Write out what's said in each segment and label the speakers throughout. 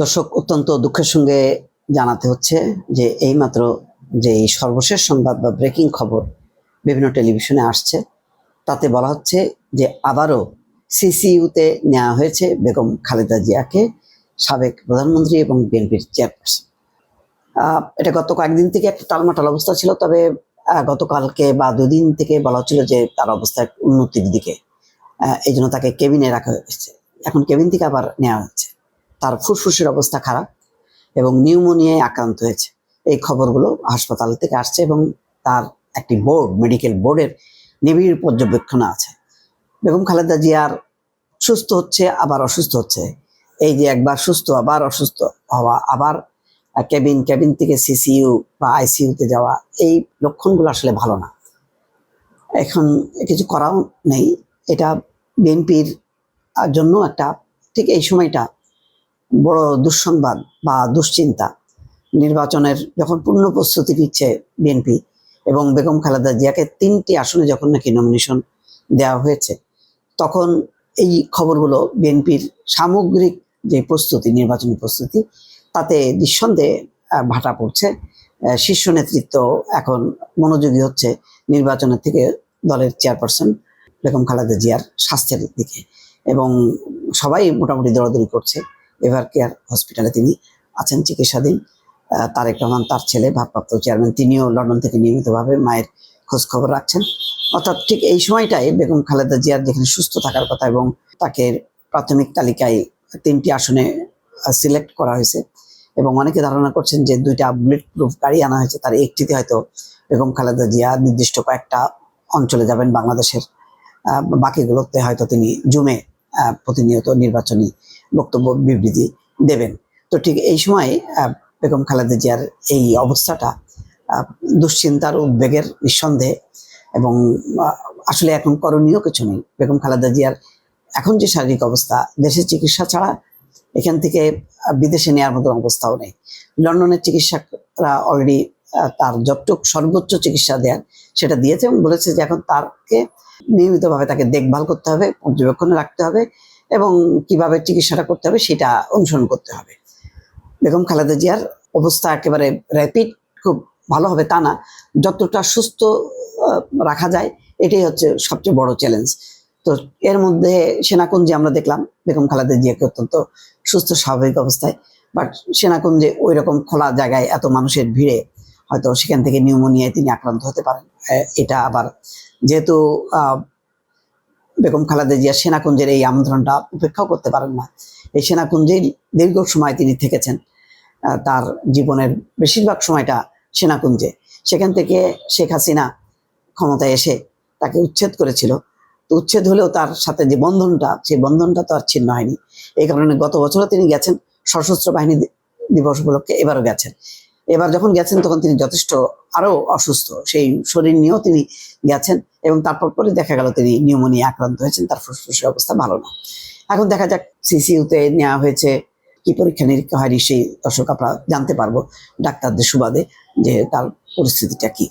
Speaker 1: দর্শক, অত্যন্ত দুঃখের সঙ্গে জানাতে হচ্ছে যে এইমাত্র যে সর্বশেষ সংবাদ বা ব্রেকিং খবর বিভিন্ন টেলিভিশনে আসছে, তাতে বলা হচ্ছে যে আবারও সিসিইউতে নেওয়া হয়েছে বেগম খালেদা জিয়াকে সাবেক প্রধানমন্ত্রী এবং বিএনপির চেয়ারপারসন। এটা গত কয়েকদিন থেকে একটা টালমাটাল অবস্থা ছিল, তবে গতকালকে বা দুদিন থেকে বলা হচ্ছিল যে তার অবস্থা উন্নতির দিকে এই জন্য তাকে কেবিনে রাখা হয়েছে। এখন কেবিন থেকে আবার নেওয়া হচ্ছে। তার ফুসফুসের অবস্থা খারাপ এবং নিউমোনিয়ায় আক্রান্ত হয়েছে। এই খবরগুলো হাসপাতাল থেকে আসছে এবং তার একটি বোর্ড, মেডিকেল বোর্ডের নিবিড় পর্যবেক্ষণে আছে। বেগম খালেদা জিয়ার সুস্থ হচ্ছে, আবার অসুস্থ হচ্ছে। এই যে একবার সুস্থ, আবার অসুস্থ হওয়া, আবার কেবিন কেবিন থেকে সিসিইউ বা আইসিইউতে যাওয়া, এই লক্ষণগুলো আসলে ভালো না। এখন কিছু করাও নেই। এটা বিএনপির জন্য একটা ঠিক এই সময়টা বড় দুঃসংবাদ বা দুশ্চিন্তা। নির্বাচনের যখন পূর্ণ প্রস্তুতি নিচ্ছে বিএনপি এবং বেগম খালেদা জিয়াকে তিনটি আসনে যখন নাকি নমিনেশন দেওয়া হয়েছে, তখন এই খবরগুলো বিএনপির সামগ্রিক যে প্রস্তুতি, নির্বাচনী প্রস্তুতি, তাতে নিঃসন্দেহে ভাটা পড়ছে। শীর্ষ নেতৃত্ব এখন মনোযোগী হচ্ছে নির্বাচনের থেকে দলের চেয়ারপারসন বেগম খালেদা জিয়ার স্বাস্থ্যের দিকে। এবং সবাই মোটামুটি দৌড়াদৌড়ি করছে। এভার কেয়ার হসপিটালে তিনি আছেন চিকিৎসাধীন। তারেক রহমান তার ছেলে, ভারপ্রাপ্ত চেয়ারম্যান, তিনিও লন্ডন থেকে নিয়মিতভাবে মায়ের খোঁজ খবর রাখছেন। অর্থাৎ ঠিক এই সময়টাই বেগম খালেদা জিয়ার যেখানে সুস্থ থাকার কথা এবং তাকে প্রাথমিক তালিকায় তিনটি আসনে সিলেক্ট করা হয়েছে এবং অনেকে ধারণা করছেন যে দুইটা বুলেট প্রুফ গাড়ি আনা হয়েছে। তার একটিতে হয়তো বেগম খালেদা জিয়া নির্দিষ্ট কয়েকটা অঞ্চলে যাবেন বাংলাদেশের বাকিগুলোতে হয়তো তিনি জুমে প্রতিনিয়ত নির্বাচনী বক্তব্য বিবৃতি দেবেন। তো ঠিক এই সময় বেগম খালেদা জিয়ার এই অবস্থাটা দুশ্চিন্তার উদ্বেগের নিঃসন্দেহে এবং আসলে এখন করণীয় কিছু নেই। বেগম খালেদা জিয়ার এখন যে শারীরিক অবস্থা, দেশের চিকিৎসা ছাড়া এখান থেকে বিদেশে নেওয়ার মতো অবস্থাও নেই। লন্ডনের চিকিৎসকরা অলরেডি তার যতটুক সর্বোচ্চ চিকিৎসা দেয়ার সেটা দিয়েছে এবং বলেছে যে এখন তাকে নিয়মিতভাবে তাকে দেখভাল করতে হবে, পর্যবেক্ষণে রাখতে হবে এবং কীভাবে চিকিৎসাটা করতে হবে সেটা অনুসরণ করতে হবে। বেগম খালেদা জিয়ার অবস্থা একেবারে র্যাপিড খুব ভালো হবে তা না। যতটা সুস্থ রাখা যায়, এটাই হচ্ছে সবচেয়ে বড় চ্যালেঞ্জ তো এর মধ্যে সেনাকুঞ্জে আমরা দেখলাম, বেগম খালেদা জিয়াকে অত্যন্ত সুস্থ, স্বাভাবিক অবস্থায়। বাট সেনাকুঞ্জে ওই রকম খোলা জায়গায় এত মানুষের ভিড়ে হয়তো সেখান থেকে নিউমোনিয়ায় তিনি আক্রান্ত হতে পারেন। এটা আবার যেহেতু বেগম খালেদা জিয়া সেনাকুঞ্জের এই আমন্ত্রণটা উপেক্ষাও করতে পারেন না। এই সেনাকুঞ্জেই দীর্ঘ সময় তিনি থেকেছেন তার জীবনের বেশিরভাগ সময়টা সেনাকুঞ্জে। সেখান থেকে শেখ হাসিনা ক্ষমতায় এসে তাকে উচ্ছেদ করেছিল। তো উচ্ছেদ হলেও তার সাথে যে বন্ধনটা সেই বন্ধনটা তো আর ছিন্ন হয়নি। এই কারণে গত বছরও তিনি গেছেন, সশস্ত্র বাহিনী দিবস উপলক্ষে এবারও গেছেন। এবার যখন গেছেন তখন তিনি যথেষ্ট আরও অসুস্থ। সেই শরীর নিয়েও তিনি গেছেন এবং তারপর পরে দেখা গেল তিনি নিউমোনিয়া আক্রান্ত হয়েছেন। তার ফুসফুসের অবস্থা ভালো না। এখন দেখা যাক সিসিউতে নেওয়া হয়েছে, কি পরীক্ষা নিরীক্ষা হয়নি সেই দর্শক আমরা জানতে পারব ডাক্তারদের সুবাদে যে তার পরিস্থিতিটা কি।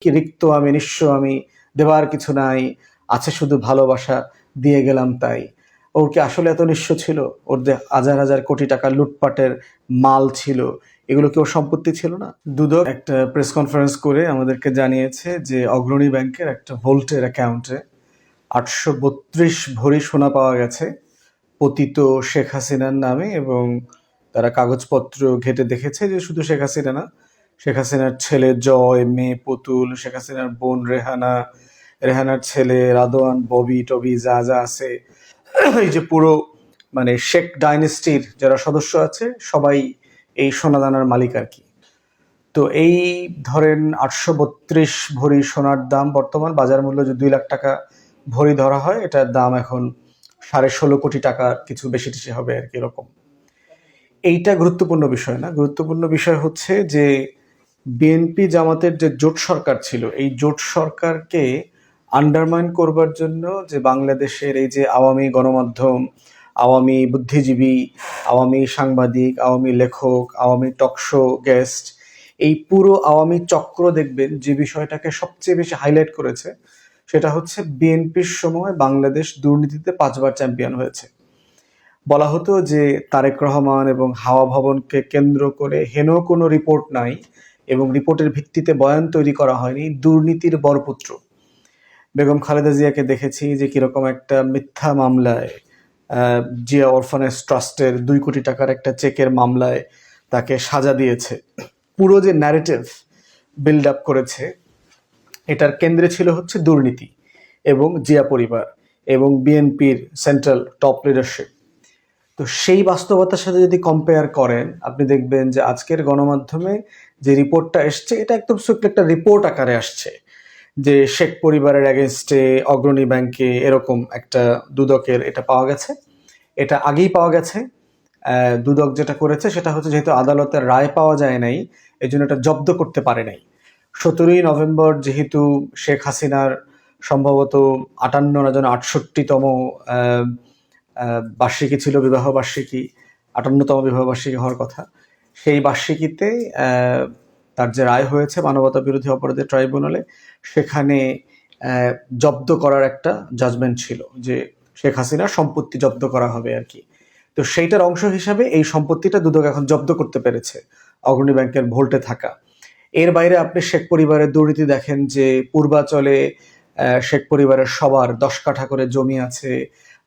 Speaker 2: কি রিক্ত আমি, নিঃস্ব আমি, দেবার কিছু নাই, আছে শুধু ভালোবাসা, দিয়ে গেলাম তাই। ওর কি আসলে এত নিঃস্ব ছিল? ওর যে হাজার হাজার কোটি টাকা লুটপাটের মাল ছিল, এগুলো কি ওর সম্পত্তি ছিল না? দুদক একটা প্রেস কনফারেন্স করে আমাদেরকে জানিয়েছে যে অগ্রণী ব্যাংকের একটা ভোল্টের অ্যাকাউন্টে আটশো বত্রিশ ভরি সোনা পাওয়া গেছে, পতিত শেখ হাসিনার নামে এবং তারা কাগজপত্র ঘেটে দেখেছে যে শুধু শেখ হাসিনা না, শেখ হাসিনার ছেলে জয়, মেয়ে পুতুল, শেখ হাসিনার বোন রেহানা, রেহানার ছেলে রাদোয়ান ববি, টবি, যা যা আছে এই যে পুরো মানে শেখ ডাইনেস্টির যারা সদস্য আছে, সবাই এই সোনাদানার মালিক আর কি। তো এই ধরেন আটশো বত্রিশ ভরি সোনার দাম বর্তমান, বাজার মূল্য যে দুই লাখ টাকা ভরি ধরা হয়, এটার দাম এখন সাড়ে ষোলো কোটি টাকা কিছু বেশি টেশি হবে আর কি এরকম। এইটা গুরুত্বপূর্ণ বিষয় না। গুরুত্বপূর্ণ বিষয় হচ্ছে যে, বিএনপি জামাতের যে জোট সরকার ছিল, এই জোট সরকারকে আন্ডারমাইন করবার জন্য যে বাংলাদেশের এই যে আওয়ামী গণমাধ্যম, আওয়ামী বুদ্ধিজীবী, আওয়ামী সাংবাদিক, আওয়ামী লেখক, আওয়ামী টকশো গেস্ট এই পুরো আওয়ামী চক্র দেখবেন যে বিষয়টাকে সবচেয়ে বেশি হাইলাইট করেছে, সেটা হচ্ছে বিএনপির সময় বাংলাদেশ দুর্নীতিতে পাঁচবার চ্যাম্পিয়ন হয়েছে। বলা হতো যে তারেক রহমান এবং হাওয়া ভবনকে কেন্দ্র করে হেন কোনো রিপোর্ট নাই এবং রিপোর্টের ভিত্তিতে বয়ান তৈরি করা হয়নি দুর্নীতির বরপুত্র। বেগম খালেদা জিয়াকে দেখেছি যে কীরকম একটা মিথ্যা মামলায় জিয়া অরফানেজ ট্রাস্টের দুই কোটি টাকার একটা চেকের মামলায় তাকে সাজা দিয়েছে। পুরো যে ন্যারেটিভ বিল্ড আপ করেছে, এটার কেন্দ্রে ছিল হচ্ছে দুর্নীতি এবং জিয়া পরিবার এবং বিএনপির সেন্ট্রাল টপ লিডারশিপ তো সেই বাস্তবতার সাথে যদি কম্পেয়ার করেন, আপনি দেখবেন যে আজকের গণমাধ্যমে যে রিপোর্টটা এসছে, এটা একদম সুপ্ত একটা রিপোর্ট আকারে আসছে। যে শেখ পরিবারের অ্যাগেনস্টে অগ্রণী ব্যাংকে এরকম একটা দুদকের এটা পাওয়া গেছে। এটা আগেই পাওয়া গেছে। দুদক যেটা করেছে সেটা হচ্ছে যেহেতু আদালতের রায় পাওয়া যায় নাই এই জন্য এটা জব্দ করতে পারে নাই। সতেরোই নভেম্বর যেহেতু শেখ হাসিনার সম্ভবত আটান্ন না যেন আটষট্টিতম বার্ষিকী ছিল, বিবাহ বার্ষিকী, আটান্নতম বিবাহ বার্ষিকী হওয়ার কথা, সেই বার্ষিকীতে তার যে রায় হয়েছে মানবতা বিরোধী অপরাধের ট্রাইব্যুনালে, সেখানে জব্দ করার একটা জাজমেন্ট ছিল যে শেখ হাসিনার সম্পত্তি জব্দ করা হবে আর কি। তো সেইটার অংশ হিসাবে এই সম্পত্তিটা দুদক এখন জব্দ করতে পেরেছে অগ্রণী ব্যাংকের ভোল্টে থাকা। এর বাইরে আপনি শেখ পরিবারের দুর্নীতি দেখেন যে পূর্বাচলে শেখ পরিবারের সবার দশ কাঠা করে জমি আছে,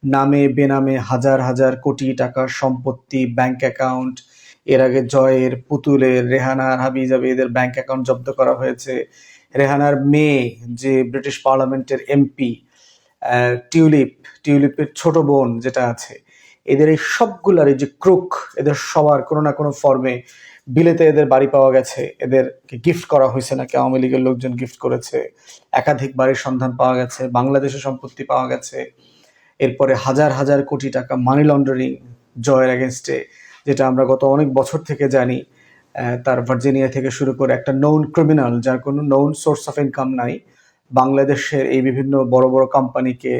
Speaker 2: নামে, বেনামে হাজার হাজার কোটি টাকার সম্পত্তি, ব্যাংক অ্যাকাউন্ট এর আগে জয়ের, পুতুলের, রেহানার হাবিজাবি এদের ব্যাংক অ্যাকাউন্ট জব্দ করা হয়েছে। রেহানার মেয়ে, যে ব্রিটিশ পার্লামেন্টের এমপি টিউলিপ টিউলিপের ছোট বোন যেটা আছে, এদের এই সবগুলার এই যে ক্রুক এদের সবার কোনো না কোনো ফর্মে বিলেতে এদের বাড়ি পাওয়া গেছে। এদেরকে গিফট করা হয়েছে নাকি? আওয়ামী লীগের লোকজন গিফট করেছে। একাধিক বাড়ির সন্ধান পাওয়া গেছে, বাংলাদেশে সম্পত্তি পাওয়া গেছে। এরপরে হাজার হাজার কোটি টাকা মানি লন্ডারিং জয়ের এগেনস্টে যেটা আমরা গত অনেক বছর থেকে জানি তার ভার্জিনিয়া থেকে শুরু করে একটা নৌন ক্রিমিনাল যার কোনো নৌন সোর্স অফ ইনকাম নাই, বাংলাদেশের এই বিভিন্ন বড় বড় কোম্পানিকে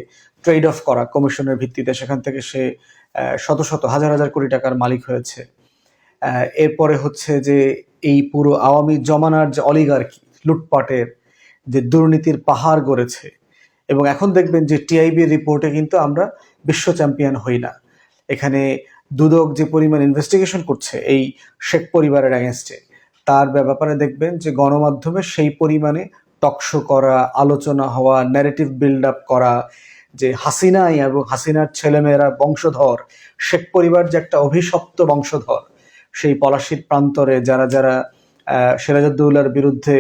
Speaker 2: ট্রেড অফ করা কমিশনের ভিত্তিতে সেখান থেকে সে শত শত, হাজার হাজার কোটি টাকার মালিক হয়েছে। এরপরে হচ্ছে যে এই পুরো আওয়ামী জমানার যে অলিগার্কি লুটপাটের যে দুর্নীতির পাহাড় গড়েছে, এবং এখন দেখবেন যে টিআইবি রিপোর্টে কিন্তু আমরা বিশ্ব চ্যাম্পিয়ন হই না। এখানে দুদক যে পরিমাণ ইনভেস্টিগেশন করছে এই শেখ পরিবারের অ্যাগেনস্টে তার ব্যাপারে দেখবেন যে গণমাধ্যমে সেই পরিমাণে টকশো করা, আলোচনা হওয়া ন্যারেটিভ বিল্ড আপ করা, যে হাসিনাই এবং হাসিনার ছেলেমেয়েরা বংশধর, শেখ পরিবার যে একটা অভিশপ্ত বংশধর, সেই পলাশির প্রান্তরে যারা যারা সিরাজউদ্দৌলার বিরুদ্ধে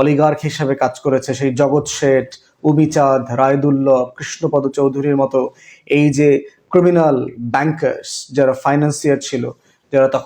Speaker 2: অলিগার্ক হিসাবে কাজ করেছে, সেই জগৎ শেঠ, উমিচাঁদ রায়দুল্লভ কৃষ্ণপদ চৌধুরীর মতো, এই যে ক্রিমিনাল ব্যাংকার্স যারা ফাইন্যান্সিয়ার ছিল যারা তখন